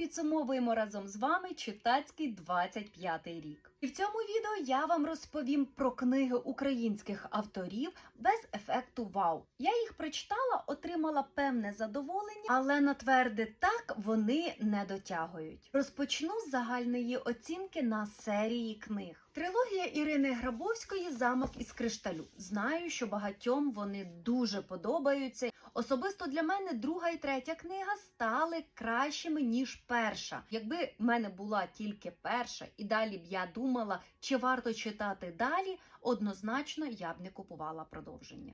підсумовуємо разом з вами читацький 25 рік. І в цьому відео я вам розповім про книги українських авторів без ефекту вау. Я їх прочитала, отримала певне задоволення, але на тверде так вони не дотягують. Розпочну з загальної оцінки на серії книг. Трилогія Ірини Грабовської Замок із кришталю. Знаю, що багатьом вони дуже подобаються. Особисто для мене друга і третя книга стали кращими ніж перша. Якби в мене була тільки перша, і далі б я думала, чи варто читати далі, однозначно я б не купувала продовження.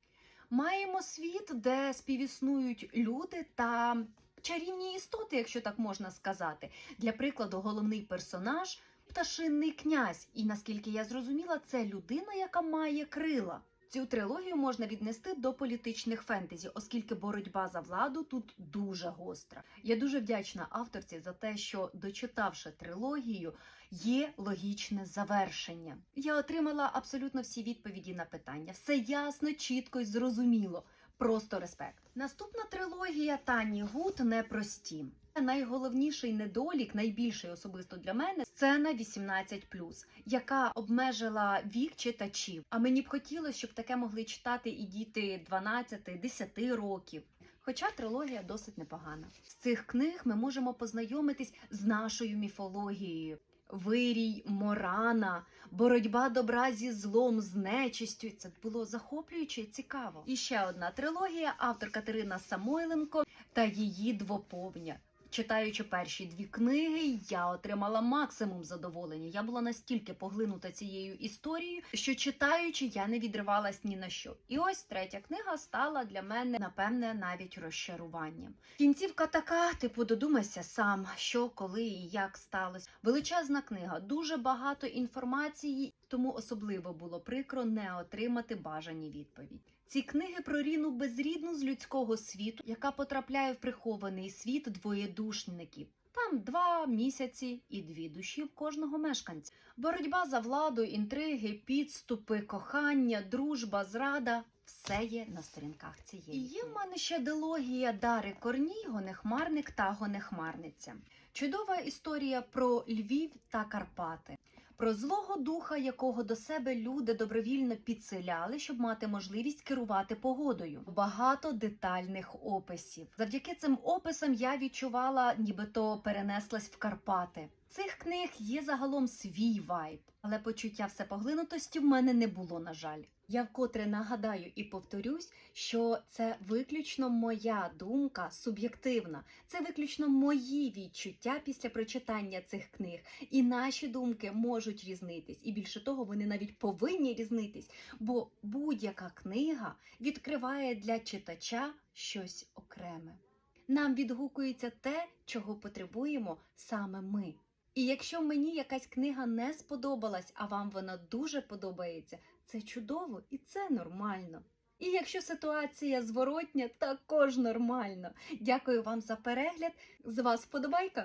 Маємо світ, де співіснують люди та чарівні істоти, якщо так можна сказати. Для прикладу, головний персонаж пташинний князь, і наскільки я зрозуміла, це людина, яка має крила. Цю трилогію можна віднести до політичних фентезі, оскільки боротьба за владу тут дуже гостра. Я дуже вдячна авторці за те, що дочитавши трилогію, є логічне завершення. Я отримала абсолютно всі відповіді на питання. Все ясно, чітко і зрозуміло. Просто респект. Наступна трилогія Тані Гуд непрості. Найголовніший недолік, найбільший особисто для мене, сцена 18+, яка обмежила вік читачів. А мені б хотілося, щоб таке могли читати і діти 12-10 років. Хоча трилогія досить непогана. З цих книг ми можемо познайомитись з нашою міфологією. Вирій, Морана, боротьба добра зі злом, з нечистю. Це було захоплююче і цікаво. І ще одна трилогія, автор Катерина Самойленко та її двоповня. Читаючи перші дві книги, я отримала максимум задоволення. Я була настільки поглинута цією історією, що читаючи, я не відривалась ні на що. І ось третя книга стала для мене, напевне, навіть розчаруванням. Кінцівка така, типу, додумайся сам, що, коли і як сталося. Величезна книга, дуже багато інформації, тому особливо було прикро не отримати бажані відповіді. Ці книги про Ріну безрідну з людського світу, яка потрапляє в прихований світ двоєдушників. Там два місяці і дві душі в кожного мешканця. Боротьба за владу, інтриги, підступи, кохання, дружба, зрада все є на сторінках цієї. І є в мене ще дилогія Дари Корній, Гонехмарник та Гонехмарниця. Чудова історія про Львів та Карпати. Про злого духа, якого до себе люди добровільно підселяли, щоб мати можливість керувати погодою. Багато детальних описів. Завдяки цим описам я відчувала, нібито перенеслась в Карпати. Цих книг є загалом свій вайб, але почуття всепоглинутості в мене не було, на жаль. Я вкотре нагадаю і повторюсь, що це виключно моя думка суб'єктивна, це виключно мої відчуття після прочитання цих книг. І наші думки можуть різнитись, і більше того, вони навіть повинні різнитись, бо будь-яка книга відкриває для читача щось окреме. Нам відгукується те, чого потребуємо саме ми. І якщо мені якась книга не сподобалась, а вам вона дуже подобається, це чудово і це нормально. І якщо ситуація зворотня, також нормально. Дякую вам за перегляд. З вас вподобайка.